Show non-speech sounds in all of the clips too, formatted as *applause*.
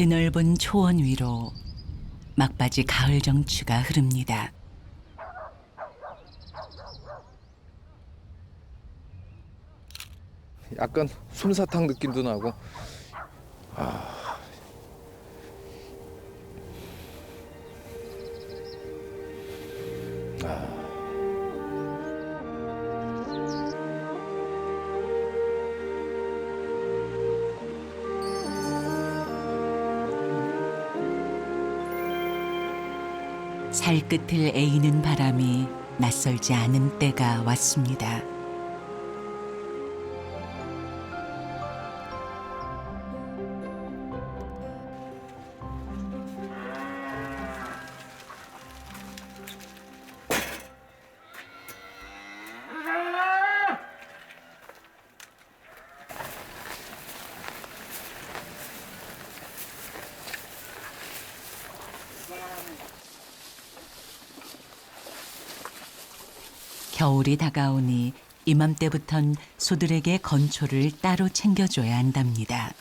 드넓은 초원 위로 막바지 가을 정취가 흐릅니다. 약간 솜사탕 느낌도 나고 살끝을 에이는 바람이 낯설지 않은 때가 왔습니다. 겨울이 다가오니 이맘때부턴 소들에게 건초를 따로 챙겨줘야 한답니다.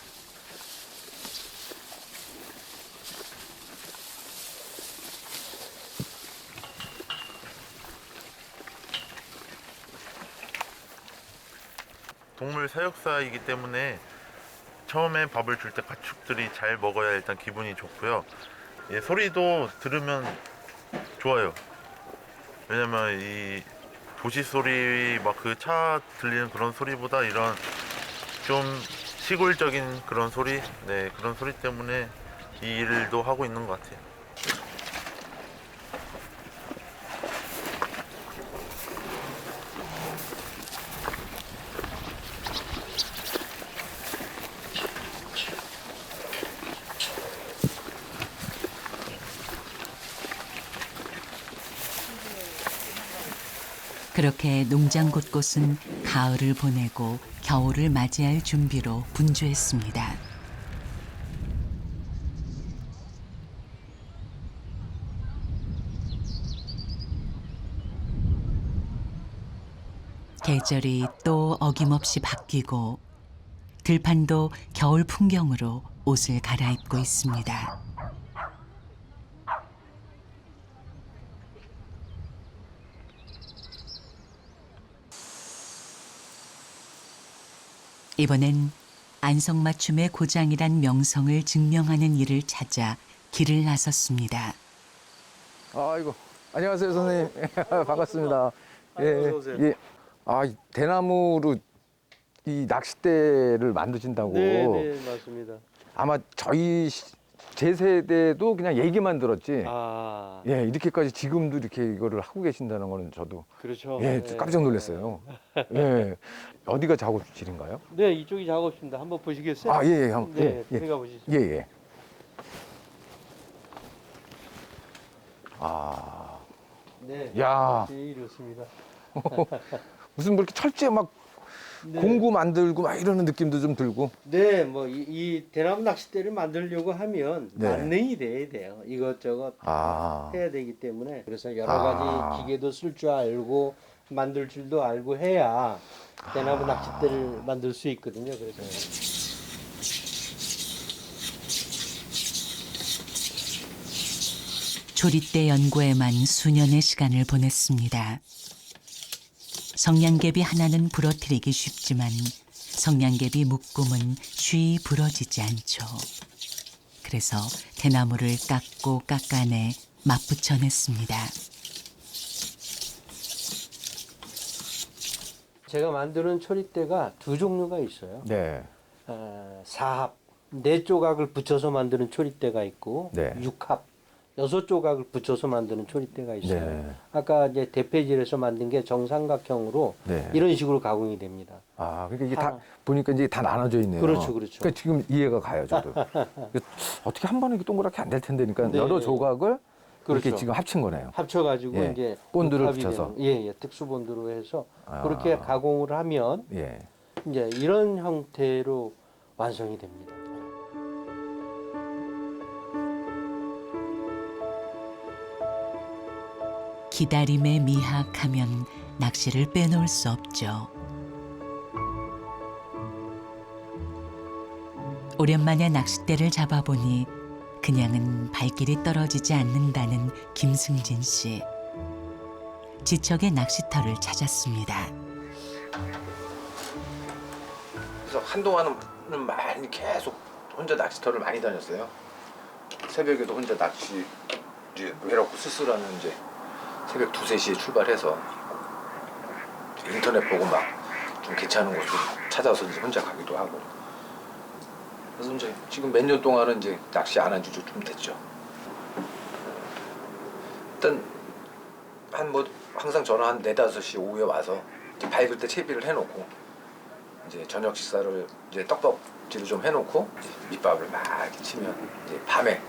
동물 사육사이기 때문에 처음에 밥을 줄 때 가축들이 잘 먹어야 일단 기분이 좋고요. 예, 소리도 들으면 좋아요. 왜냐면 이 도시 소리 막 그 차 들리는 그런 소리보다 이런 좀 시골적인 그런 소리, 네 그런 소리 때문에 이 일도 하고 있는 것 같아요. 그렇게 농장 곳곳은 가을을 보내고 겨울을 맞이할 준비로 분주했습니다. 계절이 또 어김없이 바뀌고 들판도 겨울 풍경으로 옷을 갈아입고 있습니다. 이번엔 안성맞춤의 고장이란 명성을 증명하는 일을 찾아 길을 나섰습니다. 아이고 안녕하세요 선생님 *laughs* 반갑습니다 예. 예. 아 이 대나무로 이 낚싯대를 만드신다고 네, 네, 맞습니다. 아마 저희 시- 제 세대도 그냥 얘기만 들었지 아, 예 이렇게까지 지금도 이렇게 이거를 하고 계신다는 거는 저도 그렇죠. 예 네. 깜짝 놀랐어요 예 어디가 작업실인가요 네, 이쪽이 작업실입니다. 한번 보시겠어요? 아 예예 형 네, 예, 예. 들어가 보시죠. 예, 예. 아, 네. 야, 네, 이렇습니다. *laughs* 무슨 뭐 이렇게 철제 막 네. 공구 만들고 막 이러는 느낌도 좀 들고. 네, 뭐이 대나무 낚싯대를 만들려고 하면 네. 만능이 돼야 돼요. 이것저것 아, 해야 되기 때문에 그래서 여러 아. 가지 기계도 쓸 줄 알고 만들 줄도 알고 해야 대나무 아. 낚싯대를 만들 수 있거든요. 그래서 조리대 연구에만 수년의 시간을 보냈습니다. 성냥개비 하나는 부러뜨리기 쉽지만 성냥개비 묶음은 쉬이 부러지지 않죠. 그래서 대나무를 깎고 깎아내 맞붙여냈습니다. 제가 만드는 초리대가 두 종류가 있어요. 네, 어, 사합 네 조각을 붙여서 만드는 초리대가 있고 네. 육합 여섯 조각을 붙여서 만드는 초리대가 있어요. 네. 아까 이제 대패질에서 만든 게 정삼각형으로 네. 이런 식으로 가공이 됩니다. 아, 그러니까 이게 다 하나. 보니까 이제 다 나눠져 있네요. 그렇죠, 그렇죠. 그러니까 지금 이해가 가요, 저도. *laughs* 이게 어떻게 한 번에 이렇게 동그랗게 안 될 텐데, 그러니까 네. 여러 조각을 이렇게 그렇죠. 지금 합친 거네요. 합쳐가지고 예. 이제 본드를 붙여서. 되는- 예, 예, 특수 본드로 해서 아. 그렇게 가공을 하면 예. 이제 이런 형태로 완성이 됩니다. 기다림의 미학하면 낚시를 빼놓을 수 없죠. 오랜만에 낚싯대를 잡아보니 그냥은 발길이 떨어지지 않는다는 김승진 씨. 지척의 낚시터를 찾았습니다. 그래서 한동안은 많이 계속 혼자 낚시터를 많이 다녔어요. 새벽에도 혼자 낚시 이제 외롭고 쓸쓸하면 이제 새벽 두세 시에 출발해서 인터넷 보고 막 좀 괜찮은 곳을 찾아서 이제 혼자 가기도 하고. 그래서 이제 지금 몇 년 동안은 이제 낚시 안 한 지도 좀 됐죠. 일단 한 뭐 항상 저는 한 네다섯 시 오후에 와서 이제 밝을 때 채비를 해놓고 이제 저녁 식사를 이제 떡밥질을 좀 해놓고 밑밥을 막 치면 이제 밤에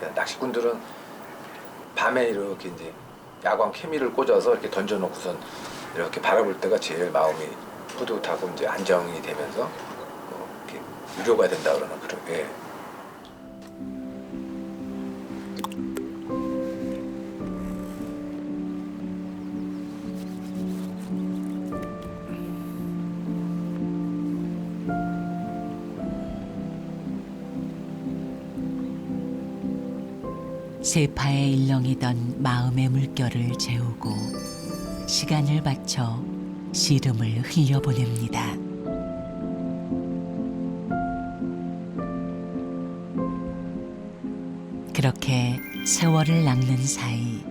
그 낚시꾼들은 밤에 이렇게 이제 야광 케미를 꽂아서 이렇게 던져놓고선 이렇게 바라볼 때가 제일 마음이 뿌듯하고 이제 안정이 되면서 어, 이렇게 위로가 된다 그러는 그런 게 세파에 일렁이던 마음의 물결을 재우고 시간을 바쳐 시름을 흘려보냅니다. 그렇게 세월을 낚는 사이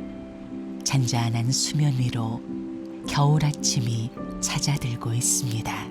잔잔한 수면 위로 겨울 아침이 찾아들고 있습니다.